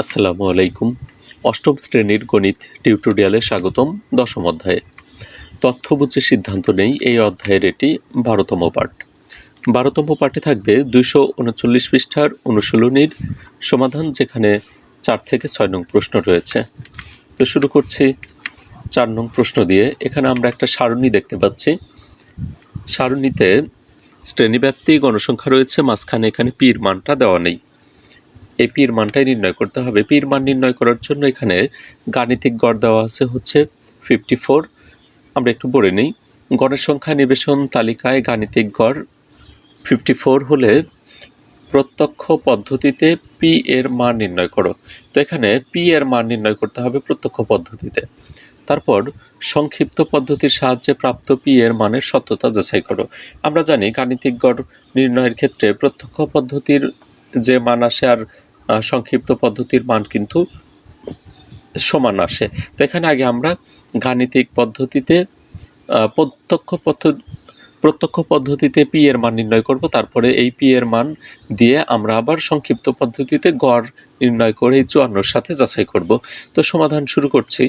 আসসালামু আলাইকুম। অষ্টম শ্রেণির গণিত টিউটোরিয়ালে স্বাগতম দশম অধ্যায়ে। তথ্য বুঝে সিদ্ধান্ত নেই এই অধ্যায়ের এটি বারোতম পাঠ। বারোতম পাঠে থাকবে দুইশো উনচল্লিশ পৃষ্ঠার অনুশীলনীর সমাধান, যেখানে চার থেকে ছয় নং প্রশ্ন রয়েছে। তো শুরু করছি চার নং প্রশ্ন দিয়ে। এখানে আমরা একটা সারণী দেখতে পাচ্ছি। সারণীতে শ্রেণীব্যাপ্তি, গণসংখ্যা রয়েছে, মাঝখানে এখানে পির মানটা দেওয়া নেই। এই পির মানটাই নির্ণয় করতে হবে। পির মান নির্ণয় করার জন্য এখানে গাণিতিক গড় দেওয়া আছে হচ্ছে ফিফটি ফোর আমরা একটু পড়ে নিই। গড়ের সংখ্যা নিবেশন তালিকায় গাণিতিক গড় ফিফটি ফোর হলে প্রত্যক্ষ পদ্ধতিতে পি এর মান নির্ণয় করো। তো এখানে পি এর মান নির্ণয় করতে হবে প্রত্যক্ষ পদ্ধতিতে। তারপর সংক্ষিপ্ত পদ্ধতির সাহায্যে প্রাপ্ত পি এর মানের সত্যতা যাচাই করো। আমরা জানি গাণিতিক গড় নির্ণয়ের ক্ষেত্রে প্রত্যক্ষ পদ্ধতির যে মান আসে আর সংক্ষিপ্ত পদ্ধতির মান কিন্তু সমান আসে। তো এখানে আগে আমরা গাণিতিক পদ্ধতিতে প্রত্যক্ষ পদ্ধতি প্রত্যক্ষ পদ্ধতিতে পি এর মান নির্ণয় করব, তারপরে এই পি এর মান দিয়ে আমরা আবার সংক্ষিপ্ত পদ্ধতিতে গড় নির্ণয় করে এই চুয়ান্নর সাথে যাচাই করব। তো সমাধান শুরু করছি।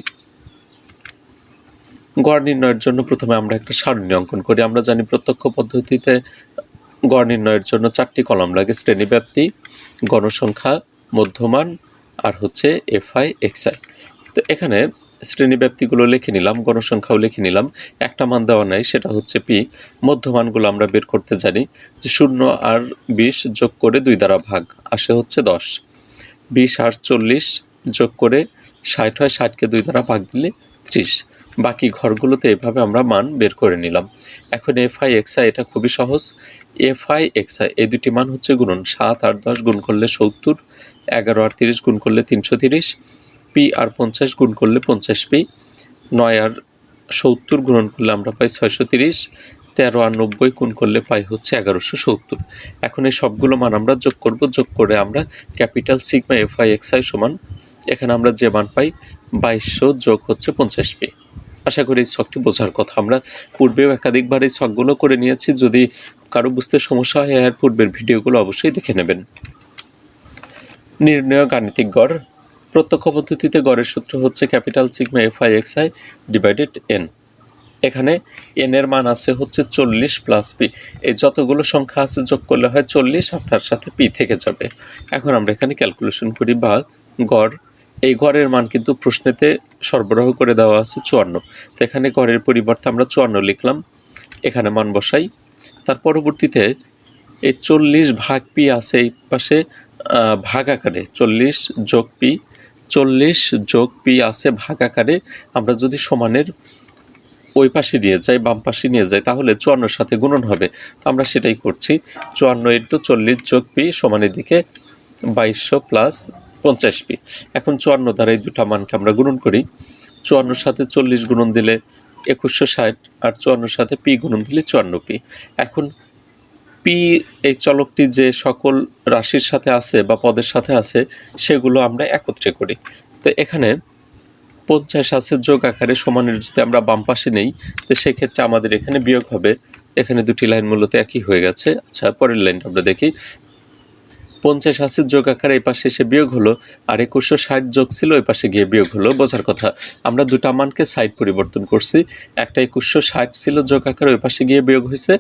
গড় নির্ণয়ের জন্য প্রথমে আমরা একটা সারণী অঙ্কন করি। আমরা জানি প্রত্যক্ষ পদ্ধতিতে গড় নির্ণয়ের জন্য চারটি কলাম লাগে, শ্রেণীব্যাপ্তি গণসংখ্যা, মধ্যমান, আর হচ্ছে এফআই এক্সআই তো এখানে শ্রেণীব্যাপ্তিগুলো লিখে নিলাম, গণসংখ্যাও লিখে নিলাম। একটা মান দেওয়া নাই, সেটা হচ্ছে পি মধ্যমানগুলো আমরা বের করতে জানি যে শূন্য আর বিশ যোগ করে দুই দ্বারা ভাগ, আসে হচ্ছে দশ। বিশ আর চল্লিশ যোগ করে ষাট হয়, ষাটকে দুই দ্বারা ভাগ দিলে ত্রিশ। বাকি ঘরগুলোতে এভাবে আমরা মান বের করে নিলাম। এখন এফ আই এক্স আই এটা খুবই সহজ। এফ আই এক্স আই এই দুটি মান হচ্ছে গুণন সাত আর দশ গুণ করলে সত্তর, এগারো আর তিরিশ গুণ করলে তিনশো তিরিশ পি আর পঞ্চাশ গুণ করলে পঞ্চাশ পি নয় আর সত্তর গুণন করলে আমরা পাই ছয়শো তিরিশ, তেরো আর নব্বই গুণ করলে পাই হচ্ছে এগারোশো সত্তর। এখন এই সবগুলো মান আমরা যোগ করব, যোগ করে আমরা capital sigma F I X I সমান, এখানে আমরা যে মান পাই বাইশশো যোগ হচ্ছে পঞ্চাশ পি আশা করি এই ছকটি বোঝার কথা। আমরা পূর্বেও একাধিকবার এই ছকগুলো করে নিয়েছি। যদি কারও বুঝতে সমস্যা হয়, এর পূর্বের ভিডিওগুলো অবশ্যই দেখে নেবেন। নির্ণয় গাণিতিক গড়। প্রত্যক্ষ পদ্ধতিতে গড়ের সূত্র হচ্ছে capital sigma F I X I divided N. এখানে এন এর মান আছে হচ্ছে চল্লিশ প্লাস পি। এই যতগুলো সংখ্যা আছে যোগ করলে হয় চল্লিশ, আর তার সাথে পি থেকে যাবে। এখন আমরা এখানে ক্যালকুলেশন করি বা গড় এই গড়ের মান কিন্তু প্রশ্নেতে সরবরাহ করে দেওয়া আছে চুয়ান্ন। তো এখানে গড়ের পরিবর্তে আমরা চুয়ান্ন লিখলাম, এখানে মান বসাই। তার পরবর্তীতে এই চল্লিশ ভাগ পি আছে এই পাশে ভাগ আকারে, চল্লিশ যোগ পি, চল্লিশ যোগ পি আছে ভাগ আকারে। আমরা যদি সমানের ওই পাশে নিয়ে যাই, বাম পাশে নিয়ে যাই, তাহলে চুয়ান্নর সাথে গুণন হবে। তো আমরা সেটাই করছি। চুয়ান্ন ইন্টু চল্লিশ যোগ পি সমানের দিকে বাইশশো প্লাস পঞ্চাশ পি। এখন চুয়ান্ন দ্বারা এই দুটা মানকে আমরা গুণন করি। চুয়ান্নর সাথে চল্লিশ গুণন দিলে একুশশো ষাট আর চুয়ান্নর সাথে পি গুণন দিলে চুয়ান্ন পি। এখন পি এই চলকটি যে সকল রাশির সাথে আছে বা পদের সাথে আছে, সেগুলো আমরা একত্রে করি। তো এখানে পঞ্চাশ আছে যোগ আকারে সমানের যদি আমরা বাম পাশে নেই, তো সেক্ষেত্রে আমাদের এখানে বিয়োগ হবে। এখানে দুটি লাইন মূলত একই হয়ে গেছে। আচ্ছা পরের লাইনটা আমরা দেখি। পঞ্চাশ আছে যোগ আকারে এই পাশে এসে বিয়োগ হলো, আর একুশশো ষাট যোগ ছিল ওই পাশে গিয়ে বিয়োগ হলো, বোঝার কথা। আমরা দুটা মানকে সাইড পরিবর্তন করছি। একটা একুশশো ষাট ছিল যোগ আকারে, ওই পাশে গিয়ে বিয়োগ হয়েছে,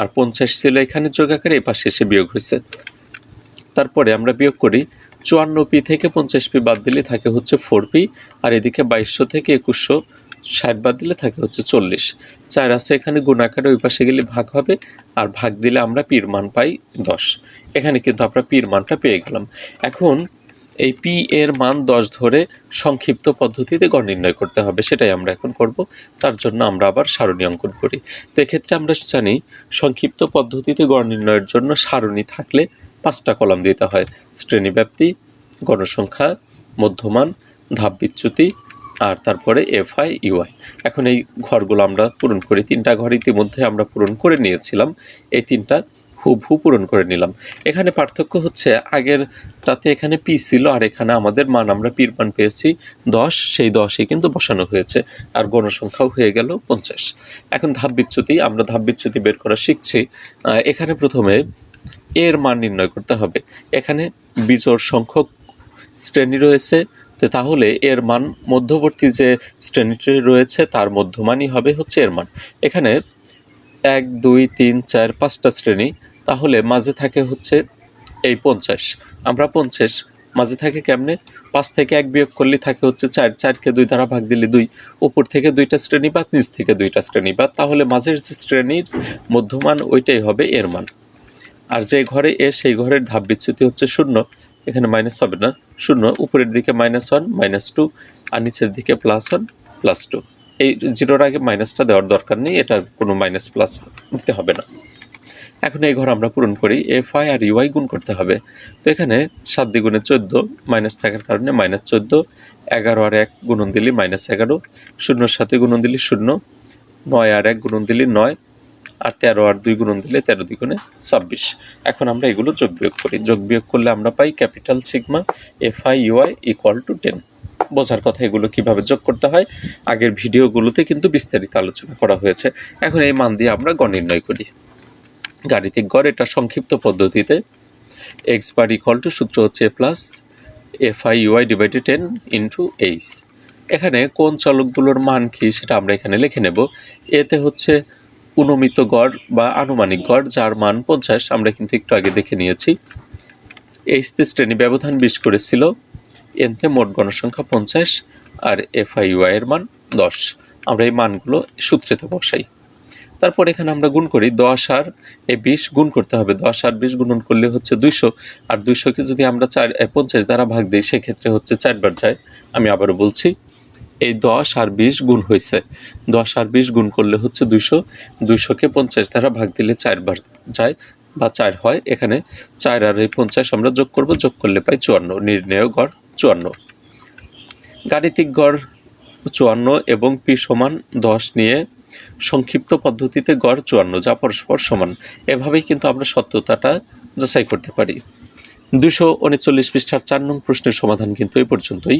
আর পঞ্চাশ ছিল এখানে যোগ আকারে, এই পাশে এসে বিয়োগ হয়েছে। তারপরে আমরা বিয়োগ করি, চুয়ান্ন পি থেকে পঞ্চাশ পি বাদ দিলে থাকে হচ্ছে ফোর পি, আর এদিকে বাইশশো থেকে একুশশো ষাট বাদ দিলে থাকে হচ্ছে চল্লিশ। চার আছে এখানে গুণাকারে ওই পাশে গেলে ভাগ হবে, আর ভাগ দিলে আমরা পির মান পাই দশ। এখানে কিন্তু আমরা পির মানটা পেয়ে গেলাম। এখন এই পি এর মান দশ ধরে সংক্ষিপ্ত পদ্ধতিতে গড় নির্ণয় করতে হবে, সেটাই আমরা এখন করব। তার জন্য আমরা আবার সারণী অঙ্কন করি। তো এক্ষেত্রে আমরা জানি সংক্ষিপ্ত পদ্ধতিতে গড় নির্ণয়ের জন্য সারণী থাকলে পাঁচটা কলাম দিতে হয়। শ্রেণীব্যাপ্তি, গণসংখ্যা, মধ্যমান ধাপ বিচ্যুতি আর তারপরে এফ আই ইউআই। এখন এই ঘরগুলো আমরা পূরণ করি। তিনটা ঘর ইতিমধ্যে আমরা পূরণ করে নিয়েছিলাম। এই তিনটা হুবহু পূরণ করে নিলাম। এখানে পার্থক্য হচ্ছে আগের তাতে এখানে পি ছিল আর এখানে আমাদের মান আমরা পির মান পেয়েছি দশ, সেই দশে কিন্তু বসানো হয়েছে। আর গণসংখ্যাও হয়ে গেল পঞ্চাশ। এখন ধাপ বিচ্যুতি, আমরা ধাপ বিচ্যুতি বের করা শিখছি। এখানে প্রথমে এর মান নির্ণয় করতে হবে। এখানে বিজোর সংখ্যক শ্রেণি রয়েছে তো তাহলে এর মান মধ্যবর্তী যে শ্রেণীটি রয়েছে, তার মধ্যমানই হবে হচ্ছে এর মান। এখানে এক, দুই, তিন, চার, পাঁচটা শ্রেণি, তাহলে মাঝে থাকে হচ্ছে এই পঞ্চাশ। আমরা পঞ্চাশ, মাঝে থাকে কেমনে? পাঁচ থেকে এক বিয়োগ করলে থাকে হচ্ছে চার। চারকে দুই দ্বারা ভাগ দিলে দুই। উপর থেকে দুইটা শ্রেণি বা নিচ থেকে দুইটা শ্রেণি বা তাহলে মাঝের যে শ্রেণির মধ্যমান, ওইটাই হবে এর মান। আর যে ঘরে এ, সেই ঘরের ধাপ বিচ্যুতি হচ্ছে শূন্য। এখানে মাইনাস হবে না। শূন্য, উপরের দিকে মাইনাস ওয়ান মাইনাস টু আর নিচের দিকে প্লাস ওয়ান প্লাস টু এই জিরোর আগে মাইনাসটা দেওয়ার দরকার নেই এটা কোনো মাইনাস প্লাস নিতে হবে না। এখন এই ঘর আমরা পূরণ করি এফ আই আর ইউআই গুণ করতে হবে। তো এখানে সাত দ্বিগুণে চোদ্দ মাইনাস থাকার কারণে মাইনাস চোদ্দ, এগারো আর এক গুণন দিলি মাইনাস এগারো, শূন্যর সাথে গুণন দিলি শূন্য, নয় আর এক গুণন দিলি নয় আর তেরো আর দুই গুণন দিলে তেরো দ্বিগুণে ছাব্বিশ। এখন আমরা এগুলো যোগ বিয়োগ করি। যোগ বিয়োগ করলে আমরা পাই capital sigma F I U I equal to ten বোঝার কথা এগুলো কীভাবে যোগ করতে হয়, আগের ভিডিওগুলোতে কিন্তু বিস্তারিত আলোচনা করা হয়েছে। এখন এই মান দিয়ে আমরা গণ নির্ণয় করি। গাণিতিক গড় এটা সংক্ষিপ্ত পদ্ধতিতে। এক্স বার ইকুয়াল টু সূত্র হচ্ছে plus F I U I divided ten into H এখানে কোন চলকগুলোর মান কি সেটা আমরা এখানে লিখে নেব। এতে হচ্ছে অনুমিত গড় বা আনুমানিক গড়, যার মান পঞ্চাশ, আমরা কিন্তু একটু আগে দেখে নিয়েছি। এইচতে শ্রেণি ব্যবধান বিশ করেছিল, এনতে মোট গণসংখ্যা পঞ্চাশ, আর এফ আই ইউআই এর মান দশ। আমরা এই মানগুলো সূত্রেতে বসাই। তারপর এখানে আমরা গুণ করি দশ আর এই বিশ গুণ করতে হবে। দশ আর বিশ গুণন করলে হচ্ছে দুইশো, আর দুইশোকে যদি আমরা চার পঞ্চাশ দ্বারা ভাগ দিই, সেক্ষেত্রে হচ্ছে চারবার যায়। আমি আবারও বলছি এই দশ আর বিশ গুণ হয়েছে দশ আর বিশ গুণ করলে হচ্ছে দুইশো। দুইশোকে পঞ্চাশ দ্বারা ভাগ দিলে চারবার যায় বা চার হয়। এখানে চার আর এই পঞ্চাশ আমরা যোগ করব, যোগ করলে পাই চুয়ান্ন। নির্ণয় গড় চুয়ান্ন। গাণিতিক গড় চুয়ান্ন এবং পি সমান দশ নিয়ে সংক্ষিপ্ত পদ্ধতিতে গড় চুয়ান্ন, যা পরস্পর সমান। এভাবেই কিন্তু আমরা সত্যতাটা যাচাই করতে পারি। দুশো উনচল্লিশ পৃষ্ঠার চার নং প্রশ্নের সমাধান কিন্তু এই পর্যন্তই।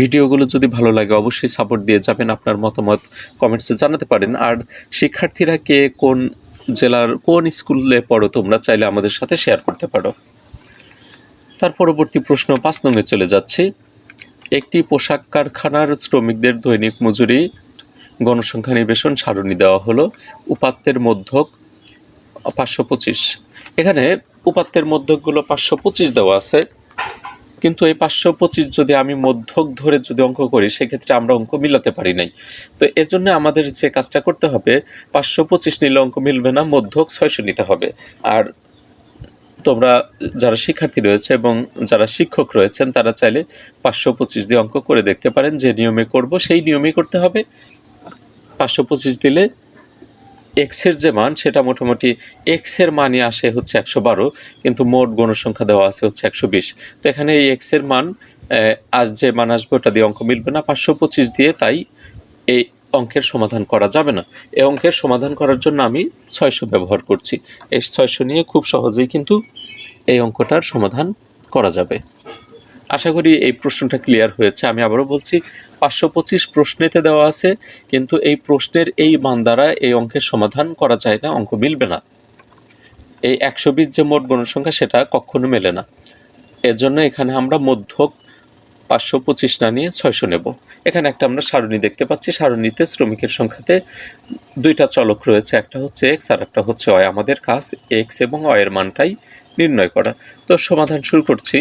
ভিডিওগুলো যদি ভালো লাগে অবশ্যই সাপোর্ট দিয়ে যাবেন, আপনার মতামত কমেন্টসে জানাতে পারেন। আর শিক্ষার্থীরা কে কোন জেলার কোন স্কুলে পড়ো তোমরা চাইলে আমাদের সাথে শেয়ার করতে পারো। তার পরবর্তী প্রশ্ন পাঁচ নঙ্গে চলে যাচ্ছি। একটি পোশাক কারখানার শ্রমিকদের দৈনিক মজুরি, গণসংখ্যা নিবেশন সারণী দেওয়া হলো, উপাত্তের মধ্যক পাঁচশো পঁচিশ। এখানে উপাত্তের মধ্যকগুলো পাঁচশো পঁচিশ দেওয়া আছে। কিন্তু এই পাঁচশো পঁচিশ যদি আমি মধ্যক ধরে যদি অঙ্ক করি, সেক্ষেত্রে আমরা অঙ্ক মিলাতে পারি নাই। তো এর জন্য আমাদের যে কাজটা করতে হবে, পাঁচশো পঁচিশ নিলে অঙ্ক মিলবে না, মধ্যক ছয়শো নিতে হবে। আর তোমরা যারা শিক্ষার্থী রয়েছে এবং যারা শিক্ষক রয়েছেন, তারা চাইলে পাঁচশো পঁচিশ দিয়ে অঙ্ক করে দেখতে পারেন যে নিয়মে করব, সেই নিয়মেই করতে হবে। পাঁচশো পঁচিশ দিলে এক্সের যে মান, সেটা মোটামুটি এক্সের মানই আসে হচ্ছে একশো বারো, কিন্তু মোট গণসংখ্যা দেওয়া আছে হচ্ছে একশো বিশ। তো এখানে এই এক্সের মান আজ যে মান আসবে ওটা দিয়ে অঙ্ক মিলবে না, পাঁচশো পঁচিশ দিয়ে তাই এই অঙ্কের সমাধান করা যাবে না। এই অঙ্কের সমাধান করার জন্য আমি ছয়শো ব্যবহার করছি। এই ছয়শো নিয়ে খুব সহজেই কিন্তু এই অঙ্কটার সমাধান করা যাবে। আশা করি এই প্রশ্নটা ক্লিয়ার হয়েছে। আমি আবারও বলছি, পাঁচশো পঁচিশ প্রশ্নেতে দেওয়া আছে, কিন্তু এই প্রশ্নের এই মান দ্বারা এই অঙ্কের সমাধান করা যায় না, অঙ্ক মিলবে না। এই একশো বিশ যে মোট গণসংখ্যা, সেটা কখনো মেলে না। এর জন্য এখানে আমরা মধ্যক পাঁচশো পঁচিশ না নিয়ে ছয়শো নেব। এখানে একটা আমরা সারণী দেখতে পাচ্ছি। সারণীতে শ্রমিকের সংখ্যাতে দুইটা চলক রয়েছে, একটা হচ্ছে এক্স আর একটা হচ্ছে অয় আমাদের কাজ এক্স এবং অয়ের মানটাই নির্ণয় করা। তো সমাধান শুরু করছি।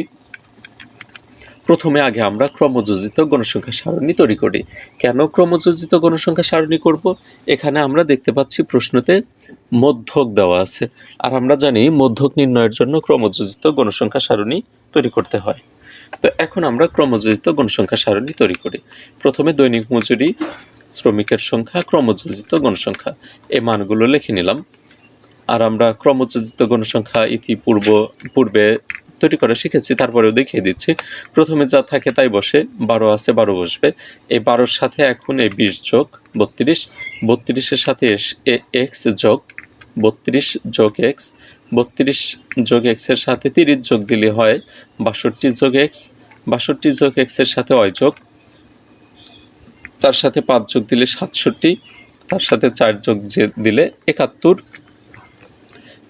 প্রথমে আগে আমরা ক্রমযোজিত গণসংখ্যা সারণী তৈরি করি। কেন ক্রমযোজিত গণসংখ্যা সারণী করব? এখানে আমরা দেখতে পাচ্ছি প্রশ্নতে মধ্যক দেওয়া আছে। আর আমরা জানি মধ্যক নির্ণয়ের জন্য ক্রমযোজিত গণসংখ্যা সারণী তৈরি করতে হয়। তো এখন আমরা ক্রমযোজিত গণসংখ্যা সারণী তৈরি করি। প্রথমে দৈনিক মজুরি, শ্রমিকের সংখ্যা, ক্রমযোজিত গণসংখ্যা। এই মানগুলো লিখে নিলাম। আর আমরা ক্রমযোজিত গণসংখ্যা ইতিপূর্ব, পূর্বে তৈরি করা শিখেছি, তারপরেও দেখিয়ে দিচ্ছি। প্রথমে যা থাকে তাই বসে, বারো আছে, বারো বসবে। এই বারোর সাথে এখন এই বিশ যোগ বত্রিশ, বত্রিশের সাথে এ, এক্স যোগ বত্রিশ যোগ এক্স, বত্রিশ যোগ এক্সের সাথে তিরিশ যোগ দিলে হয় বাষট্টি যোগ এক্স, বাষট্টি যোগ এক্সের সাথে অয় যোগ। তার সাথে পাঁচ যোগ দিলে সাতষট্টি, তার সাথে চার যোগ দিলে একাত্তর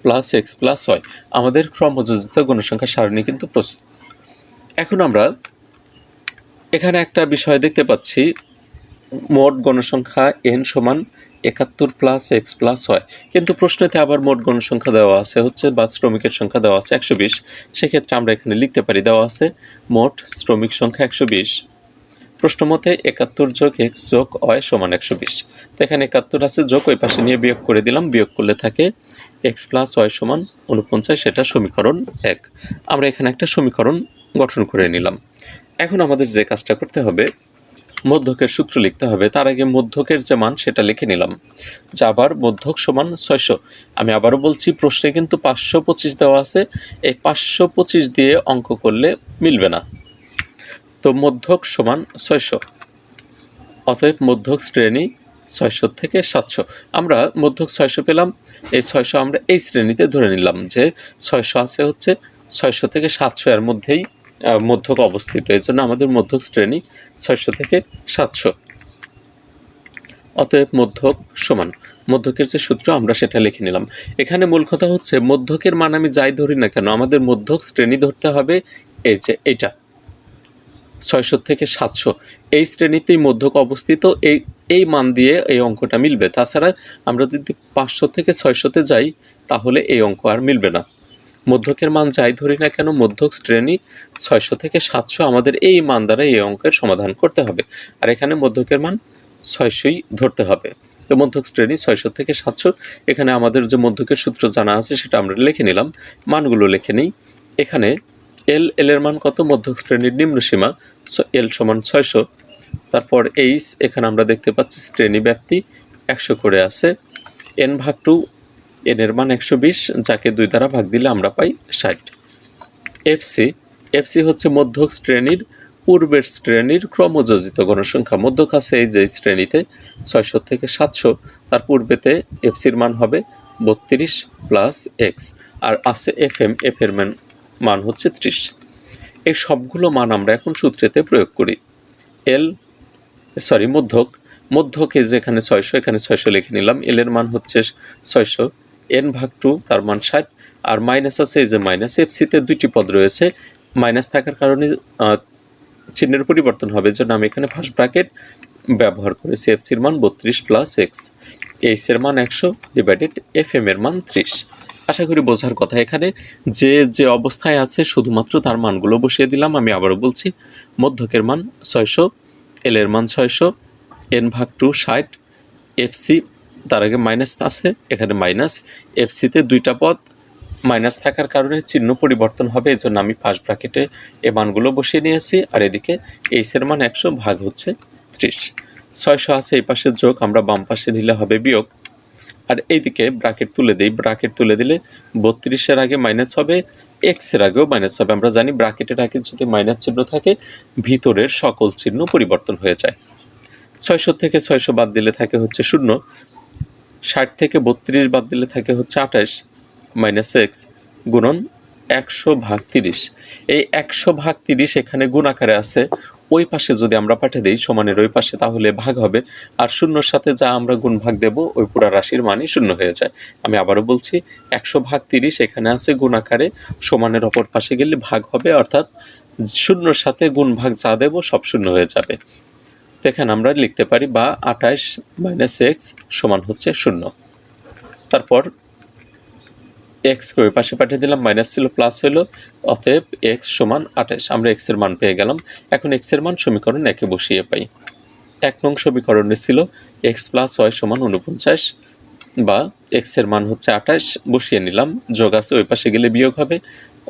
প্লাস এক্স প্লাস ওয়াই আমাদের ক্রমযোজিত গণসংখ্যা সারণী কিন্তু প্রস্তুত। এখন আমরা এখানে একটা বিষয় দেখতে পাচ্ছি। মোট গণসংখ্যা এন সমান একাত্তর প্লাস এক্স প্লাস হয় কিন্তু প্রশ্নতে আবার মোট গণসংখ্যা দেওয়া আছে, হচ্ছে বা শ্রমিকের সংখ্যা দেওয়া আছে একশো বিশ। সেক্ষেত্রে আমরা এখানে লিখতে পারি দেওয়া আছে মোট শ্রমিক সংখ্যা একশো বিশ। প্রশ্ন মতে একাত্তর যোগ এক্স যোগ অয় সমান একশো বিশ। তো এখানে একাত্তর আছে, যোগ ওই পাশে নিয়ে বিয়োগ করে দিলাম, বিয়োগ করলে থাকে এক্স প্লাস ওয়াই সমান উনপঞ্চাশ সেটা সমীকরণ এক। আমরা এখানে একটা সমীকরণ গঠন করে নিলাম। এখন আমাদের যে কাজটা করতে হবে, মধ্যকের সূত্র লিখতে হবে। তার আগে মধ্যকের যে মান, সেটা লিখে নিলাম। যা আবার মধ্যক সমান ছয়শো। আমি আবারও বলছি, প্রশ্নে কিন্তু পাঁচশো পঁচিশ দেওয়া আছে। এই পাঁচশো পঁচিশ দিয়ে অঙ্ক করলে মিলবে না। তো মধ্যক সমান ছয়শো। অতএব মধ্যক শ্রেণি ছয়শো থেকে সাতশো। আমরা মধ্যক ছয়শো পেলাম। এই ছয়শো আমরা এই শ্রেণীতে ধরে নিলাম যে ছয়শো আছে হচ্ছে ছয়শো থেকে সাতশো এর মধ্যেই মধ্যক অবস্থিত। এই জন্য আমাদের মধ্যক শ্রেণি ছয়শো থেকে সাতশো। অতএব মধ্যক সমান। মধ্যকের যে সূত্র আমরা সেটা লিখে নিলাম। এখানে মূল কথা হচ্ছে, মধ্যকের মান আমি যাই ধরি না কেন, আমাদের মধ্যক শ্রেণি ধরতে হবে এই যে এটা। ছয়শো থেকে সাতশো। এই শ্রেণীতেই মধ্যক অবস্থিত। এই এই মান দিয়ে এই অঙ্কটা মিলবে। তাছাড়া আমরা যদি পাঁচশো থেকে ছয়শোতে যাই, তাহলে এই অঙ্ক আর মিলবে না। মধ্যকের মান যাই ধরি না কেন, মধ্যক শ্রেণি ছয়শো থেকে সাতশো আমাদের এই মান দ্বারা এই অঙ্কের সমাধান করতে হবে। আর এখানে মধ্যকের মান ছয়শোই ধরতে হবে। তো মধ্যক শ্রেণি ছয়শো থেকে সাতশো, এখানে আমাদের যে মধ্যকের সূত্র জানা আছে সেটা আমরা লিখে নিলাম। মানগুলো লিখে নিই। এখানে এল এল এর মান কত? মধ্যক শ্রেণির নিম্ন সীমা। এল সমান ছয়শো। তারপর এইচ, এখানে আমরা দেখতে পাচ্ছি শ্রেণি ব্যাপ্তি একশো করে আছে। এন ভাগ টু, এন এর মান একশো বিশ, যাকে দুই দ্বারা ভাগ দিলে আমরা পাই ষাট। এফসি এফসি হচ্ছে মধ্যক শ্রেণির, পূর্বের শ্রেণির ক্রমযোজিত গণসংখ্যা। মধ্যক আছে এই যে শ্রেণীতে ছয়শো থেকে সাতশো, তার পূর্বেতে এফসির মান হবে বত্রিশ প্লাস এক্স। আর আছে এফ এম এফ এর মান মান হচ্ছে ত্রিশ। এই সবগুলো মান আমরা এখন সূত্রেতে প্রয়োগ করি। এল সরি মধ্যক। মধ্যকে যেখানে ছয়শো, এখানে ছয়শো লিখে নিলাম। এল এর মান হচ্ছে ছয়শো। এন ভাগ টু তার মান ষাট। আর মাইনাস আছে এই যে মাইনাস এফসিতে দুইটি পদ রয়েছে। মাইনাস থাকার কারণে চিহ্নের পরিবর্তন হবে। জন্য আমি এখানে ফার্স্ট ব্র্যাকেট ব্যবহার করেছি। এফসির মান বত্রিশ প্লাস এক্স এইচ এর মান একশো ডিভাইডেড এফ এম এর মান ত্রিশ। আশা করি বোঝার কথা এখানে। যে যে অবস্থায় আছে, শুধুমাত্র তার মানগুলো বসিয়ে দিলাম। আমি আবারও বলছি, মধ্যকের মান ছয়শো এল এর মান ছয়শো এন ভাগ টু ষাট এফসি তার আগে মাইনাস আছে, এখানে মাইনাস এফসিতে দুইটা পদ মাইনাস থাকার কারণে চিহ্ন পরিবর্তন হবে এই জন্য আমি ফার্স্ট ব্র্যাকেটে এ মানগুলো বসিয়ে নিয়েছি, আর এদিকে এইচের মান একশো ভাগ হচ্ছে ত্রিশ। ছয়শো আছে এই পাশে যোগ, আমরা বাম পাশে নিলে হবে বিয়োগ। আর এইদিকে ব্রাকেট তুলে দিই। ব্রাকেট তুলে দিলে বত্রিশের আগে মাইনাস হবে এক্সের আগেও মাইনাস হবে। আমরা জানি ব্রাকেটের আগে যদি মাইনাস চিহ্ন থাকে, ভিতরের সকল চিহ্ন পরিবর্তন হয়ে যায়। ছয়শো থেকে ছয়শো বাদ দিলে থাকে হচ্ছে শূন্য। ষাট থেকে বত্রিশ বাদ দিলে থাকে হচ্ছে আঠাশ মাইনাস এক্স গুণন একশো ভাগ তিরিশ। এই একশো ভাগ তিরিশ এখানে গুণ আকারে আছে ওই পাশে যদি আমরা পাঠিয়ে দিই সমানের ওই পাশে, তাহলে ভাগ হবে। আর শূন্যর সাথে যা আমরা গুণ ভাগ দেব, ওই পুরা রাশির মানই শূন্য হয়ে যায়। আমি আবারও বলছি, একশো ভাগ তিরিশ এখানে আছে গুণ আকারে সমানের অপর পাশে গেলে ভাগ হবে, অর্থাৎ শূন্যর সাথে গুণ ভাগ যা দেব, সব শূন্য হয়ে যাবে। তো এখানে আমরা লিখতে পারি বা আঠাশ মাইনাস এক্স সমান হচ্ছে শূন্য। তারপর এক্সকে ওই পাশে পাঠিয়ে দিলাম, মাইনাস ছিল, প্লাস হলো অতএব এক্স সমান আঠাশ। আমরা এক্সের মান পেয়ে গেলাম। এখন এক্সের মান সমীকরণ একে বসিয়ে পাই। এক নং সমীকরণে ছিল এক্স প্লাস ওয়াই সমান উনপঞ্চাশ বা এক্সের মান হচ্ছে আঠাশ, বসিয়ে নিলাম। যোগ আছে, ওই পাশে গেলে বিয়োগ হবে।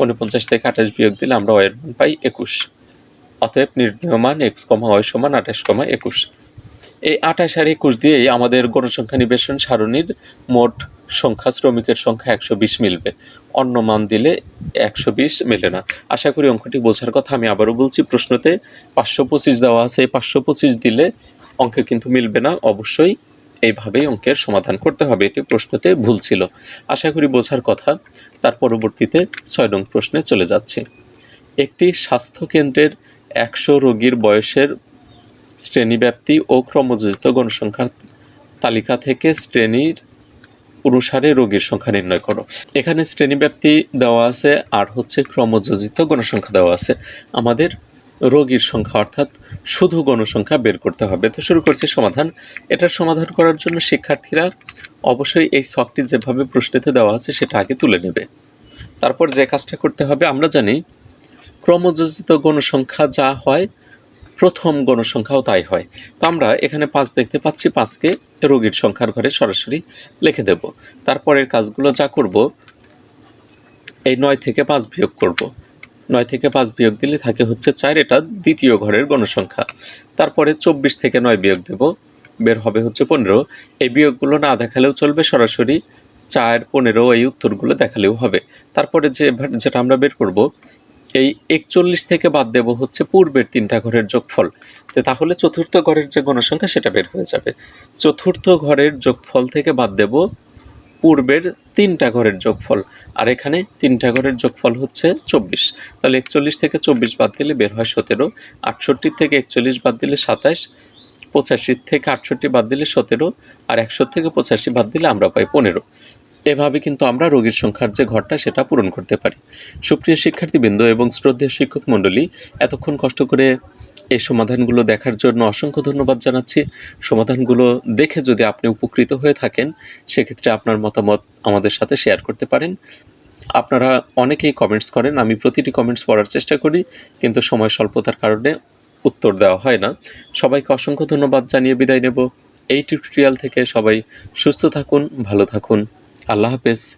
উনপঞ্চাশ থেকে আঠাশ বিয়োগ দিলে আমরা ওয়ের মান পাই একুশ। অতএব নির্ণয় মান এক্স কমা ওয়াই সমান আঠাশ কমা একুশ। এই আঠাশ আর একুশ দিয়েই আমাদের গণসংখ্যা নিবেশন সারণীর মোট সংখ্যা, শ্রমিকের সংখ্যা একশো বিশ মিলবে। অন্য মান দিলে একশো বিশ মেলে না। আশা করি অঙ্কটি বোঝার কথা। আমি আবারও বলছি, প্রশ্নতে পাঁচশো পঁচিশ দেওয়া আছে। পাঁচশো পঁচিশ দিলে অঙ্কে কিন্তু মিলবে না। অবশ্যই এইভাবেই অঙ্কের সমাধান করতে হবে। এটি প্রশ্নতে ভুল ছিল। আশা করি বোঝার কথা। তার পরবর্তীতে ছয় নং প্রশ্নে চলে যাচ্ছে। একটি স্বাস্থ্য কেন্দ্রের একশো রোগীর বয়সের শ্রেণীব্যাপ্তি ও ক্রমযোজিত গণসংখ্যার তালিকা থেকে শ্রেণির অনুসারে রোগীর সংখ্যা নির্ণয় করো। এখানে শ্রেণীব্যাপ্তি দেওয়া আছে, আর হচ্ছে ক্রমযোজিত গণসংখ্যা দেওয়া আছে। আমাদের রোগীর সংখ্যা, অর্থাৎ শুধু গণসংখ্যা বের করতে হবে। তো শুরু করছি সমাধান। এটার সমাধান করার জন্য শিক্ষার্থীরা অবশ্যই এই শখটি যেভাবে প্রশ্নেতে দেওয়া আছে, সেটা আগে তুলে নেবে। তারপর যে কাজটা করতে হবে, আমরা জানি ক্রমযোজিত গণসংখ্যা যা হয়, প্রথম গণসংখ্যাও তাই হয়। তো আমরা এখানে পাঁচ দেখতে পাচ্ছি, পাঁচকে রোগীর সংখ্যার ঘরে সরাসরি লিখে দেব। তারপরের কাজগুলো যা করব, এই নয় থেকে পাঁচ বিয়োগ করব। নয় থেকে পাঁচ বিয়োগ দিলে থাকে হচ্ছে চার, এটা দ্বিতীয় ঘরের গণসংখ্যা। তারপরে চব্বিশ থেকে নয় বিয়োগ দেব, বের হবে হচ্ছে পনেরো। এই বিয়োগগুলো না দেখালেও চলবে, সরাসরি চার, পনেরো এই উত্তরগুলো দেখালেও হবে। তারপরে যে যেটা আমরা বের করব এই একচল্লিশ থেকে বাদ দেব হচ্ছে পূর্বের তিনটা ঘরের যোগফল। তো তাহলে চতুর্থ ঘরের যে গণসংখ্যা, সেটা বের হয়ে যাবে। চতুর্থ ঘরের যোগফল থেকে বাদ দেব পূর্বের তিনটা ঘরের যোগফল। আর এখানে তিনটা ঘরের যোগফল হচ্ছে চব্বিশ। তাহলে একচল্লিশ থেকে চব্বিশ বাদ দিলে বের হয় সতেরো। আটষট্টি থেকে একচল্লিশ বাদ দিলে সাতাশ। পঁচাশি থেকে আটষট্টি বাদ দিলে সতেরো। আর একশো থেকে পঁচাশি বাদ দিলে আমরা পাই পনেরো। এভাবে কিন্তু আমরা রোগীর সংখ্যার যে ঘরটা, সেটা পূরণ করতে পারি। সুপ্রিয় শিক্ষার্থীবৃন্দ এবং শ্রদ্ধেয় শিক্ষক মণ্ডলী, এতক্ষণ কষ্ট করে এই সমাধানগুলো দেখার জন্য অসংখ্য ধন্যবাদ জানাচ্ছি। সমাধানগুলো দেখে যদি আপনি উপকৃত হয়ে থাকেন, সেক্ষেত্রে আপনার মতামত আমাদের সাথে শেয়ার করতে পারেন। আপনারা অনেকেই কমেন্টস করেন, আমি প্রতিটি কমেন্টস পড়ার চেষ্টা করি, কিন্তু সময় স্বল্পতার কারণে উত্তর দেওয়া হয় না। সবাইকে অসংখ্য ধন্যবাদ জানিয়ে বিদায় নেব। এই টিউটোরিয়াল থেকে সবাই সুস্থ থাকুন, ভালো থাকুন। আল্লাহ হাফেজ।